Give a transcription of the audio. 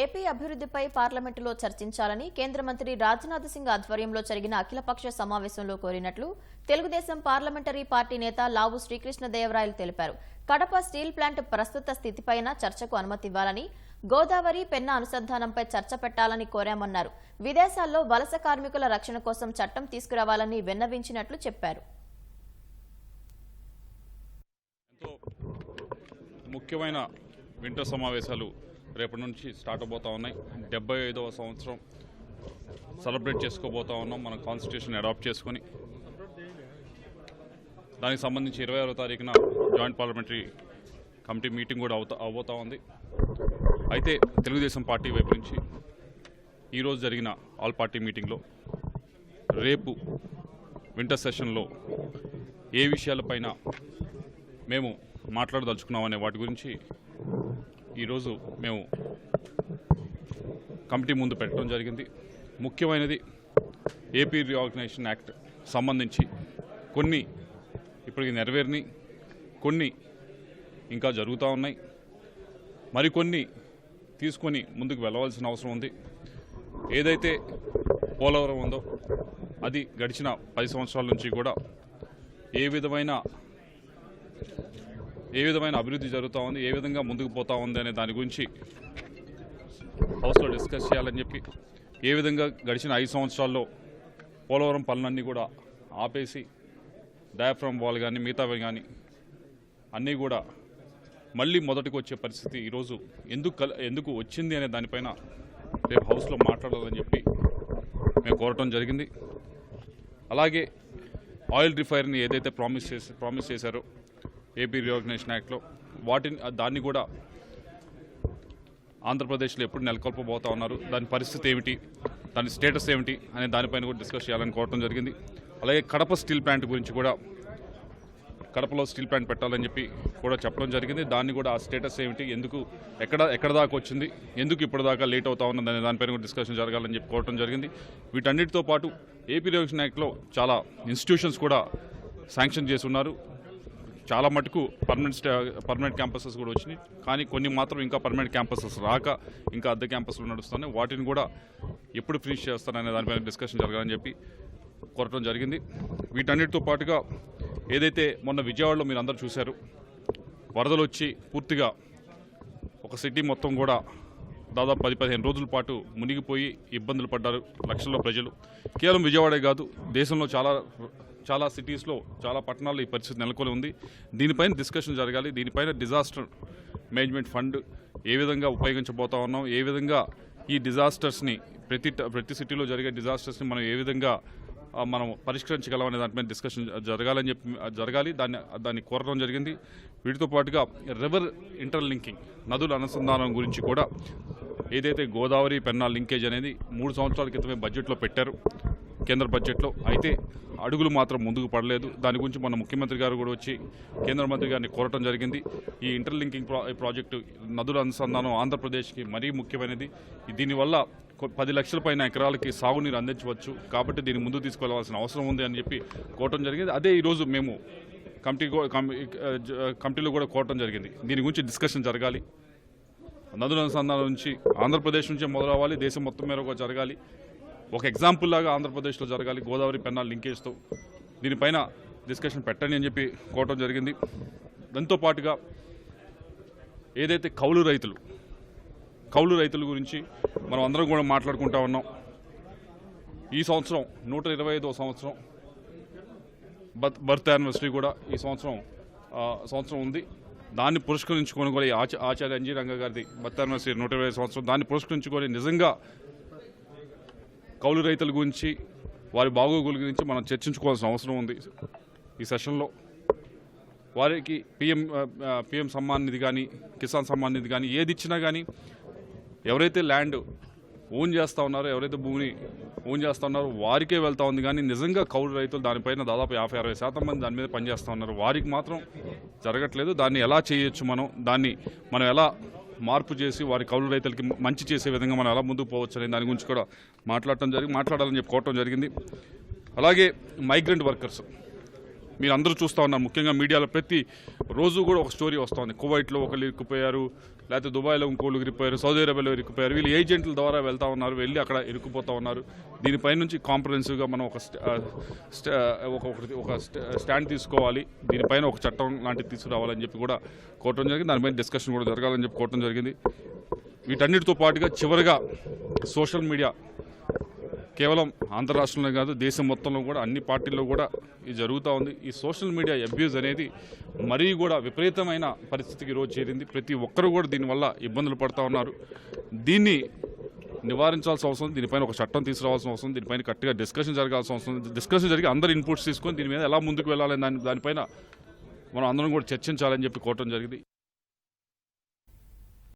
AP అభివృద్ధిపై పార్లమెంటులో చర్చించాలని కేంద్ర మంత్రి రాజ్నాథ్ సింగ్ ఆధ్వర్యంలో జరిగిన అఖిలపక్ష సమావేశంలో కోరినట్లు తెలుగుదేశం పార్లమెంటరీ పార్టీ నేత లావు శ్రీకృష్ణదేవరాయలు తెలిపారు. కడప స్టీల్ ప్లాంట్ ప్రస్తుత స్థితిపైన చర్చకు అనుమతివ్వాలని గోదావరి పెన్న అనుసంధానంపై చర్చ పెట్టాలని కోరామన్నారు. విదేశాల్లో వలస కార్మికుల రక్షణ కోసం చట్టం తీసుకురావాలని విన్నవించినట్లు చెప్పారు. ముఖ్యమైన వింటర్ సమావేశాలు రేపటి నుంచి స్టార్ట్ అవబోతా ఉన్నాయి. డెబ్బై ఐదవ సంవత్సరం సెలబ్రేట్ చేసుకోబోతా ఉన్నాం. మన కాన్స్టిట్యూషన్ అడాప్ట్ చేసుకొని. దానికి సంబంధించి ఇరవై ఆరో తారీఖున జాయింట్ పార్లమెంటరీ కమిటీ మీటింగ్ కూడా అవుతా అవబోతా ఉంది. అయితే తెలుగుదేశం పార్టీ వైపు నుంచి ఈరోజు జరిగిన ఆల్ పార్టీ మీటింగ్లో రేపు వింటర్ సెషన్లో ఏ విషయాలపైన మేము మాట్లాడదలుచుకున్నామనే వాటి గురించి ఈరోజు మేము కమిటీ ముందు పెట్టడం జరిగింది. ముఖ్యమైనది ఏపీ రీఆర్గనైజేషన్ యాక్ట్ సంబంధించి కొన్ని ఇప్పటికి నెరవేరిని కొన్ని ఇంకా జరుగుతూ ఉన్నాయి. మరికొన్ని తీసుకొని ముందుకు వెళ్ళవలసిన అవసరం ఉంది. ఏదైతే పోలవరం ఉందో అది గడిచిన పది సంవత్సరాల నుంచి కూడా ఏ విధమైన ఏ విధమైన అభివృద్ధి జరుగుతూ ఉంది ఏ విధంగా ముందుకు పోతా ఉంది అనే దాని గురించి హౌస్లో డిస్కస్ చేయాలని చెప్పి ఏ విధంగా గడిచిన ఐదు సంవత్సరాల్లో పోలవరం పనులన్నీ కూడా ఆపేసి డయాఫ్రమ్ వాల్ కానీ మిగతావి కానీ అన్నీ కూడా మళ్ళీ మొదటికి వచ్చే పరిస్థితి ఈరోజు ఎందుకు కల ఎందుకు వచ్చింది అనే దానిపైన రేపు హౌస్లో మాట్లాడాలని చెప్పి మేము కోరటం జరిగింది. అలాగే ఆయిల్ రిఫైర్ని ఏదైతే ప్రామిస్ చేసి ప్రామిస్ చేశారో ఏపీ రియోగనైజేషన్ యాక్ట్లో వాటిని దాన్ని కూడా ఆంధ్రప్రదేశ్లో ఎప్పుడు నెలకొల్పబోతా ఉన్నారు. దాని పరిస్థితి ఏమిటి? దాని స్టేటస్ ఏమిటి? అనే దానిపైన కూడా డిస్కస్ చేయాలని కోరటం జరిగింది. అలాగే కడప స్టీల్ ప్లాంట్ గురించి కూడా కడపలో స్టీల్ ప్లాంట్ పెట్టాలని చెప్పి కూడా చెప్పడం జరిగింది. దాన్ని కూడా ఆ స్టేటస్ ఏమిటి? ఎందుకు ఎక్కడ ఎక్కడ దాకా వచ్చింది? ఎందుకు ఇప్పటిదాకా లేట్ అవుతా ఉన్నది? అనే దానిపైన కూడా డిస్కషన్ జరగాలని చెప్పి కోరటం జరిగింది. వీటన్నిటితో పాటు ఏపీ రిజర్వేషన్ యాక్ట్లో చాలా ఇన్స్టిట్యూషన్స్ కూడా శాంక్షన్ చేసి ఉన్నారు. చాలా మటుకు పర్మనెంట్ స్టా పర్మనెంట్ క్యాంపసెస్ కూడా వచ్చినాయి. కానీ కొన్ని మాత్రం ఇంకా పర్మనెంట్ క్యాంపసెస్ రాక ఇంకా అద్దె క్యాంపస్లు నడుస్తున్నాయి. వాటిని కూడా ఎప్పుడు ఫినిష్ చేస్తారనే దానిపైన డిస్కషన్ జరగాలని చెప్పి కోరటం జరిగింది. వీటన్నిటితో పాటుగా ఏదైతే మొన్న విజయవాడలో మీరు అందరూ చూశారు వరదలు వచ్చి పూర్తిగా ఒక సిటీ మొత్తం కూడా దాదాపు పది పదిహేను రోజుల పాటు మునిగిపోయి ఇబ్బందులు పడ్డారు లక్షల్లో ప్రజలు. కేవలం విజయవాడే కాదు దేశంలో చాలా చాలా సిటీస్లో చాలా పట్టణాల్లో ఈ పరిస్థితి నెలకొని ఉంది. దీనిపైన డిస్కషన్ జరగాలి. దీనిపైన డిజాస్టర్ మేనేజ్మెంట్ ఫండ్ ఏ విధంగా ఉపయోగించబోతా ఉన్నాం? ఏ విధంగా ఈ డిజాస్టర్స్ని ప్రతి ట- ప్రతి సిటీలో జరిగే డిజాస్టర్స్ని మనం ఏ విధంగా మనం పరిష్కరించగలమనే దానిపైన డిస్కషన్ జరగాలని చెప్పి జరగాలి. దాన్ని దాన్ని కోరడం జరిగింది. వీటితో పాటుగా రివర్ ఇంటర్లింకింగ్ నదుల అనుసంధానం గురించి కూడా ఏదైతే గోదావరి పెన్నా లింకేజ్ అనేది మూడు సంవత్సరాల క్రితమే బడ్జెట్లో పెట్టారు. కేంద్ర బడ్జెట్లో అయితే అడుగులు మాత్రం ముందుకు పడలేదు. దాని గురించి మన ముఖ్యమంత్రి గారు కూడా వచ్చి కేంద్ర మంత్రి గారిని కోరటం జరిగింది. ఈ ఇంటర్లింకింగ్ ప్రా ప్రాజెక్టు నదుల అనుసంధానం ఆంధ్రప్రదేశ్కి మరీ ముఖ్యమైనది. దీనివల్ల కొ- పది లక్షల పైన ఎకరాలకి సాగునీరు అందించవచ్చు. కాబట్టి దీన్ని ముందు తీసుకెళ్ళవలసిన అవసరం ఉంది అని చెప్పి కోరటం జరిగింది. అదే ఈరోజు మేము కమిటీ కమిటీలో కూడా కోరటం జరిగింది. దీని గురించి డిస్కషన్ జరగాలి. నదుల అనుసంధానం నుంచి ఆంధ్రప్రదేశ్ నుంచే మొదలవ్వాలి దేశం మొత్తం మేరకు జరగాలి. ఒక ఎగ్జాంపుల్ లాగా ఆంధ్రప్రదేశ్లో జరగాలి. గోదావరి పెన్నా లింకేజ్తో. దీనిపైన డిస్కషన్ పెట్టండి అని చెప్పి కోవటం జరిగింది. దాంతో పాటుగా ఏదైతే కౌలు రైతులు కౌలు రైతుల గురించి మనం అందరం కూడా మాట్లాడుకుంటా ఉన్నాం. ఈ సంవత్సరం నూట ఇరవై ఐదో సంవత్సరం. బర్త్ బర్త్ యానివర్సరీ కూడా ఈ సంవత్సరం సంవత్సరం ఉంది. దాన్ని పురస్కరించుకొని కూడా ఈ ఆచ ఆచార్య అంజీ రంగ గారిది బర్త్ యానివర్సరీ నూట ఇరవై సంవత్సరం. దాన్ని పురస్కరించుకొని నిజంగా కౌలు రైతుల గురించి వారి బాగోగుల గురించి మనం చర్చించుకోవాల్సిన అవసరం ఉంది ఈ సెషన్లో. వారికి పిఎం పిఎం సమ్మాన్ నిధి కానీ కిసాన్ సమ్మాన్ నిధి కానీ ఏది ఇచ్చినా కానీ ఎవరైతే ల్యాండ్ ఓన్ చేస్తూ ఉన్నారో ఎవరైతే భూమిని ఓన్ చేస్తూ ఉన్నారో వారికే వెళ్తా ఉంది. కానీ నిజంగా కౌలు రైతులు దానిపైన దాదాపు యాభై అరవై శాతం మంది దాని మీద పనిచేస్తూ ఉన్నారు. వారికి మాత్రం జరగట్లేదు. దాన్ని ఎలా చేయొచ్చు మనం? దాన్ని మనం ఎలా మార్పు చేసి వారి కౌలు రైతులకి మంచి చేసే విధంగా మనం ఎలా ముందుకు పోవచ్చు అనే దాని గురించి కూడా మాట్లాడటం జరిగి మాట్లాడాలని చెప్పుకోవటం జరిగింది. అలాగే మైగ్రెంట్ వర్కర్స్ మీరు అందరూ చూస్తూ ఉన్నారు ముఖ్యంగా మీడియాలో ప్రతి రోజు కూడా ఒక స్టోరీ వస్తుంది. కువైట్లో ఒకళ్ళు ఇరుక్కుపోయారు లేకపోతే దుబాయ్లో ఇంకోళ్ళు ఇరికిపోయారు సౌదీ అరేబియాలో ఇరుక్కుపోయారు. వీళ్ళు ఏజెంట్ల ద్వారా వెళ్తా ఉన్నారు వెళ్ళి అక్కడ ఇరుక్కుపోతూ ఉన్నారు. దీనిపై నుంచి కాంప్రహెన్సివ్గా మనం ఒక ఒక ఒక- స్టాండ్ తీసుకోవాలి. దీనిపైన ఒక చట్టం లాంటిది తీసుకురావాలని చెప్పి కూడా కోరటం జరిగింది. దానిపైన డిస్కషన్ కూడా జరగాలని చెప్పి కోరటం జరిగింది. వీటన్నిటితో పాటుగా చివరిగా సోషల్ మీడియా కేవలం ఆంధ్ర రాష్ట్రంలో కాదు దేశం మొత్తంలో కూడా అన్ని పార్టీల్లో కూడా ఇది జరుగుతూ ఉంది. ఈ సోషల్ మీడియా అబ్యూజ్ అనేది మరీ కూడా విపరీతమైన పరిస్థితికి ఈరోజు చేరింది. ప్రతి ఒక్కరు కూడా దీనివల్ల ఇబ్బందులు పడుతూ ఉన్నారు. దీన్ని నివారించాల్సిన అవసరం దీనిపైన ఒక చట్టం తీసుకురావాల్సిన అవసరం దీనిపైన కరెక్ట్గా డిస్కషన్ జరగాల్సిన అవసరం డిస్కషన్ జరిగి అందరు ఇన్పుట్స్ తీసుకొని దీని మీద ఎలా ముందుకు వెళ్ళాలని దాని దానిపైన మనం అందరం కూడా చర్చించాలని చెప్పి కోరటం జరిగింది.